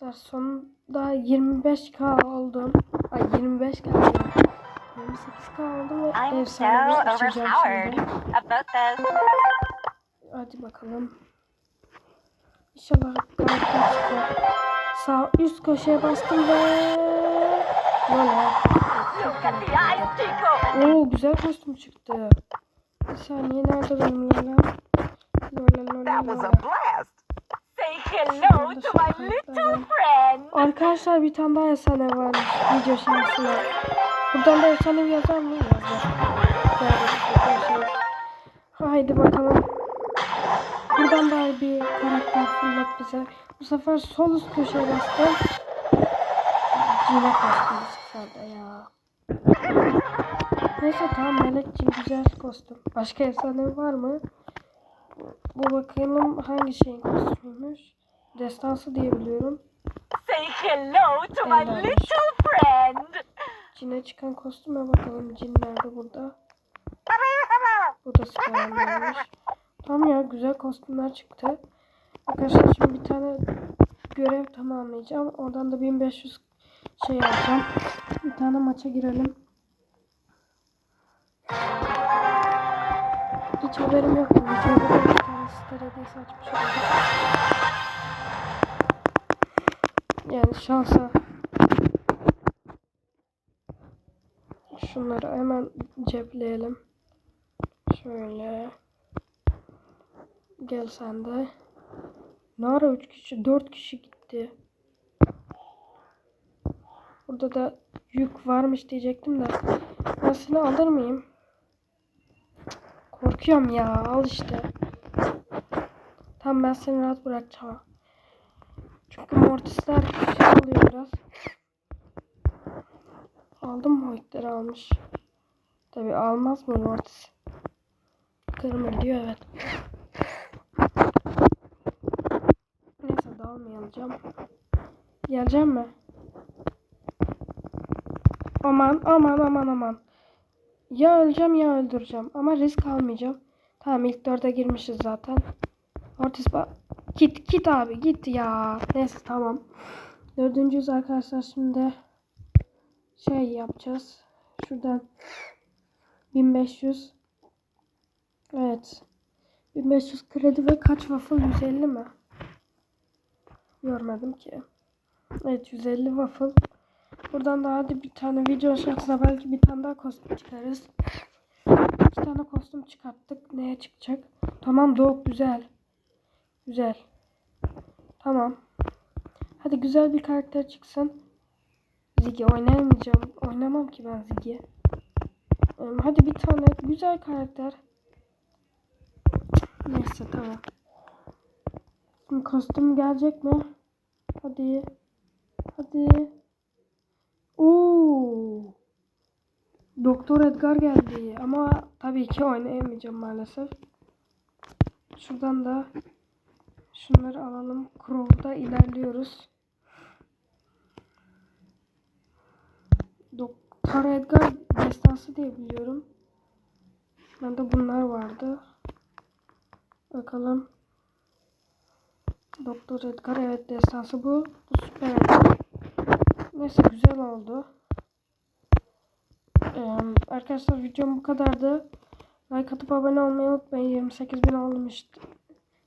Sonunda 25k oldum. Ay 25k diyorum. 28k oldum ve I'm so efsane bir açacağım şimdi. Hadi bakalım. İnşallah karakter çıkar. Sağ üst köşeye bastım ve... Chico. Oo güzel kostüm çıktı. Bir saniye nerede benim Lola? Lola Lola Lola. Say hello to my little. Arkadaşlar bir tane daha efsane varmış video şansına. Buradan da efsane bir yazar mı? Şey. Haydi bakalım. Buradan da bir karakter fırlat bize. Bu sefer sol üst köşeye bastım. Cine kostüm bu sefer de ya. Neyse tamam Melekciğim güzel kostüm. Başka efsane var mı? Bu bakalım hangi şeyin kostümüymüş. Destansı diye biliyorum. Say hello to my Hello. little friend. Cine çıkan kostüme bakalım. Cin nerede burada? Bu da Skyrim'deymiş. Tamam ya güzel kostümler çıktı. Arkadaşlar şimdi bir tane görev tamamlayacağım. Oradan da 1500 şey alacağım. Bir tane maça girelim. Hiç haberim yok. Videoda bir tane hediyesi açmış oldum. Yani şansa. Şunları hemen cepleyelim. Şöyle. Gel sen de. Ne ara 3 kişi 4 kişi gitti. Burada da yük varmış diyecektim de. Ben seni alır mıyım? Korkuyorum ya al işte. Tamam ben seni rahat bırakacağım. Mortisler şey oluyor biraz. Aldım mı Hoytleri almış. Tabi almaz mı Mortis? Kırmızı diyor evet. Neyse dalmayacağım. Geleceğim mi? Aman aman aman aman. Ya öleceğim ya öldüreceğim. Ama risk almayacağım. Tamam ilk dörde girmişiz zaten. Mortis ba git git abi git ya. Neyse tamam. Dördüncüyüz arkadaşlar şimdi şey yapacağız. Şuradan 1500 Evet. 1500 kredi ve kaç waffle 150 mi? Görmedim ki. Evet 150 waffle. Buradan da hadi bir tane video şartına belki bir tane daha kostüm çıkarız. İki tane kostüm çıkarttık. Neye çıkacak? Tamam Doğuk güzel. Güzel. Tamam. Hadi güzel bir karakter çıksın. Ziggy oynayamayacağım. Oynamam ki ben Ziggy. Hadi bir tane güzel karakter. Neyse tamam. Şimdi kostüm gelecek mi? Hadi. Hadi. Oo. Doktor Edgar geldi ama tabii ki oynayamayacağım maalesef. Şuradan da şunları alalım. Crow'da ilerliyoruz. Doktor Edgar destansı diye biliyorum. Bende bunlar vardı. Bakalım. Doktor Edgar evet destansı bu. Bu süper. Neyse güzel oldu. Ee, arkadaşlar videom bu kadardı. Like atıp abone olmayı unutmayın. 28 bin oldum işte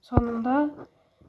sonunda.